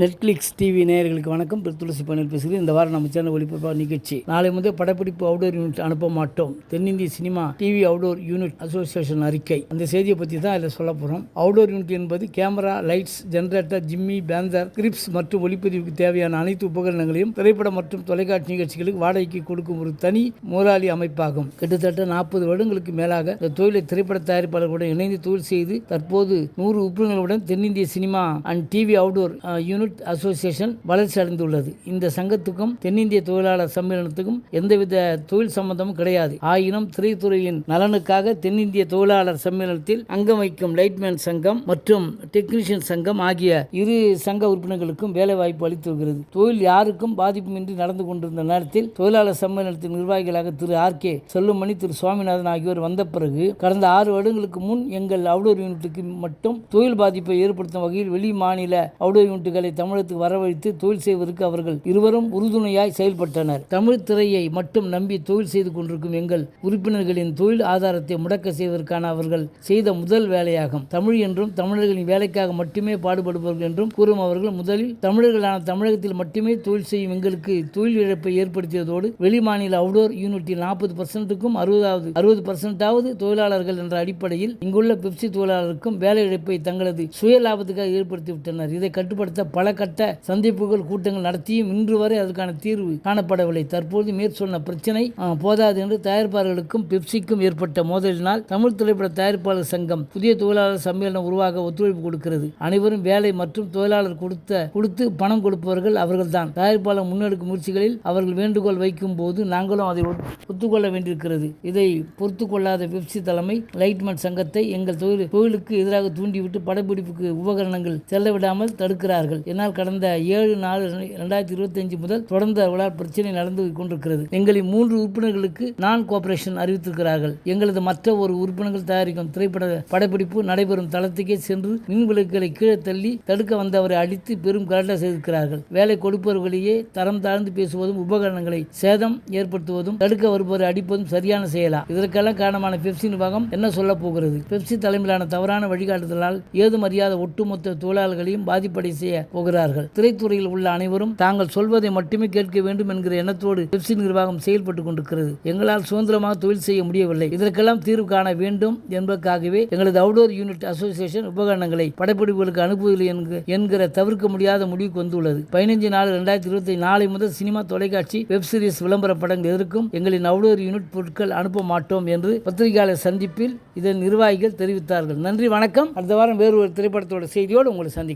Netflix TV நேயர்களுக்கு வணக்கம். துளசி பணியில் பேசுகிறேன். இந்த வாரம் நம்ம சேனல் ஒளிபரப்பாக நிகழ்ச்சி. நாளை முதல் படப்பிடிப்பு அவுடோர் யூனிட் அனுப்ப மாட்டோம். தென்னிந்திய cinema TV outdoor unit association அறிக்கை. அந்த செய்தியை பற்றி தான் இதில் சொல்ல போகிறோம் அவுடோர் யூனிட் என்பது camera lights generator jimmy panther grips மற்றும் ஒளிப்பதிவுக்கு தேவையான அனைத்து உபகரணங்களையும் திரைப்படம் மற்றும் தொலைக்காட்சி நிகழ்ச்சிகளுக்கு வாடகைக்கு கொடுக்கும் ஒரு தனி முதலாளி அமைப்பாகும். கிட்டத்தட்ட நாற்பது வருடங்களுக்கு மேலாக இந்த தொழிலை திரைப்பட தயாரிப்பாளர்களுடன் இணைந்து தொழில் செய்து தற்போது நூறு உறுப்பினர்களுடன் தென்னிந்திய cinema and TV outdoor unit association வளர்ச்சி அடைந்துள்ளது. இந்த சங்கத்துக்கும் தென்னிந்திய தொழிலாளர் சம்மேளனத்துக்கும் எந்தவித தொழில் சம்பந்தமும் கிடையாது. ஆயினும் திரைத்துறையின் நலனுக்காக தென்னிந்திய தொழிலாளர் சம்மேளனத்தில் அங்கம் வைக்கும் லைட்மேன் சங்கம் மற்றும் டெக்னீஷியன் சங்கம் ஆகிய இரு சங்க உறுப்பினர்களுக்கும் வேலை வாய்ப்பு அளித்து வருகிறது தொழில் யாருக்கும் பாதிப்புமின்றி நடந்து கொண்டிருந்த நேரத்தில் தொழிலாளர் சம்மேளனத்தின் நிர்வாகிகளாக திரு ஆர் கே செல்லுமணி திரு சுவாமிநாதன் ஆகியோர் வந்த பிறகு கடந்த ஆறு வருடங்களுக்கு முன் எங்கள் அவுடோர் யூனிட்டுக்கு மட்டும் தொழில் பாதிப்பை ஏற்படுத்தும் வகையில் வெளி மாநில அவுடோர் யூனிட்டுகளை தமிழகத்துக்கு வரவழைத்து தொழில் செய்வதற்கு அவர்கள் இருவரும் உறுதுணையாய் செயல்பட்டனர். தமிழ் திரையை மட்டும் நம்பி தொழில் செய்து கொண்டிருக்கும் எங்கள் உறுப்பினர்களின் தொழில் ஆதாரத்தை முடக்க செய்வதற்கான அவர்கள் செய்த முதல் வேலையாகும். தமிழ் என்றும் தமிழர்களின் வேலைக்காக மட்டுமே பாடுபடுபவர்கள் என்றும் கூறும் அவர்கள் முதலில் தமிழர்களான தமிழகத்தில் மட்டுமே தொழில் செய்யும் எங்களுக்கு தொழில் இழப்பை ஏற்படுத்தியதோடு வெளிமாநில அவுடோர் யூனிட்டில் நாற்பது பர்சன்ட்டுக்கும் அறுபதாவது அறுபது பர்சன்டாவது தொழிலாளர்கள் என்ற அடிப்படையில் இங்குள்ள பெப்சி தொழிலாளருக்கும் வேலை இழப்பை தங்களது சுய லாபத்துக்காக ஏற்படுத்திவிட்டனர். இதை கட்டுப்படுத்த பல கட்ட சந்திப்புகள் கூட்டங்கள் நடத்தியும் இன்று வரை அதற்கான தீர்வு காணப்படவில்லை. தற்போது மேற்சொன்ன பிரச்சினை போதாது என்று தயாரிப்பாளர்களுக்கும் பெப்சிக்கும் ஏற்பட்ட மோதலினால் தமிழ் திரைப்பட தயாரிப்பாளர் சங்கம் புதிய தொழிலாளர் சம்மேளனம் உருவாக ஒத்துழைப்பு கொடுக்கிறது. அனைவரும் வேலை மற்றும் தொழிலாளர் கொடுத்த கொடுத்து பணம் கொடுப்பவர்கள் அவர்கள்தான். தயாரிப்பாளர் முன்னெடுக்கும் முயற்சிகளில் அவர்கள் வேண்டுகோள் வைக்கும் போது நாங்களும் அதை ஒத்துக்கொள்ள வேண்டியிருக்கிறது. இதை பொறுத்து கொள்ளாத பெப்சி தலைமை லைட்மேன் சங்கத்தை எங்கள் தொழில் தொழிலுக்கு எதிராக தூண்டிவிட்டு படப்பிடிப்புக்கு உபகரணங்கள் செல்ல விடாமல் தடுக்கிறார்கள். இதனால் கடந்த ஏழு நாலு ரெண்டாயிரத்தி இருபத்தஞ்சு முதல் தொடர்ந்த அவர்களால் பிரச்சனை நடந்து கொண்டிருக்கிறது. எங்களின் மூன்று உறுப்பினர்களுக்கு நான் கோஆபரேஷன் அறிவித்திருக்கிறார்கள். எங்களது மற்ற ஒரு உறுப்பினர்கள் தயாரிக்கும் திரைப்பட படப்பிடிப்பு நடைபெறும் தளத்துக்கே சென்று மின் விளக்குகளை கீழே தள்ளி தடுக்க வந்தவரை அடித்து பெரும் கலட்ட செய்திருக்கிறார்கள். வேலை கொடுப்பவர்களையே தரம் தாழ்ந்து பேசுவதும் உபகரணங்களை சேதம் ஏற்படுத்துவதும் தடுக்க வருபவரை அடிப்பதும் சரியான செயலா? இதற்கெல்லாம் காரணமான பெப்சி நிர்வாகம் என்ன சொல்ல போகிறது? பெப்சி தலைமையிலான தவறான வழிகாட்டுதலால் ஏதும் அறியாத ஒட்டுமொத்த தொழிலாளர்களையும் பாதிப்படை செய்ய போகிறார்கள். திரைத்துறையில் உள்ள அனைவரும் தாங்கள் சொல்வதை மட்டுமே கேட்க வேண்டும் என்கிற எண்ணத்தோடு பெப்சி நிர்வாகம் செயல்பட்டுக் கொண்டிருக்கிறது. எங்களால் சுதந்திரமாக தொழில் செய்ய முடியவில்லை. இதற்கெல்லாம் தீர்வு காண வேண்டும் என்பதற்காகவே எங்களது அவுடோர் யூனிட் அசோசியேஷன் உபகரணங்களை படப்பிடிப்புகளுக்கு அனுப்புவதில்லை என்கிற தவிர்க்க முடியாத முடிவுக்கு வந்துள்ளது. பதினைஞ்சு நாலு இரண்டாயிரத்தி இருபத்தி நாளை முதல் சினிமா தொலைக்காட்சி வெப் சீரிஸ் விளம்பர படங்கள் எதற்கும் எங்களின் அவுடோர் யூனிட் பொருட்கள் அனுப்ப மாட்டோம் என்று பத்திரிகையாளர் சந்திப்பில் இதன் நிர்வாகிகள் தெரிவித்தார்கள். நன்றி வணக்கம். அடுத்த வாரம் வேறு ஒரு திரைப்படத்தோட செய்தியோடு உங்களை சந்திக்கிறேன்.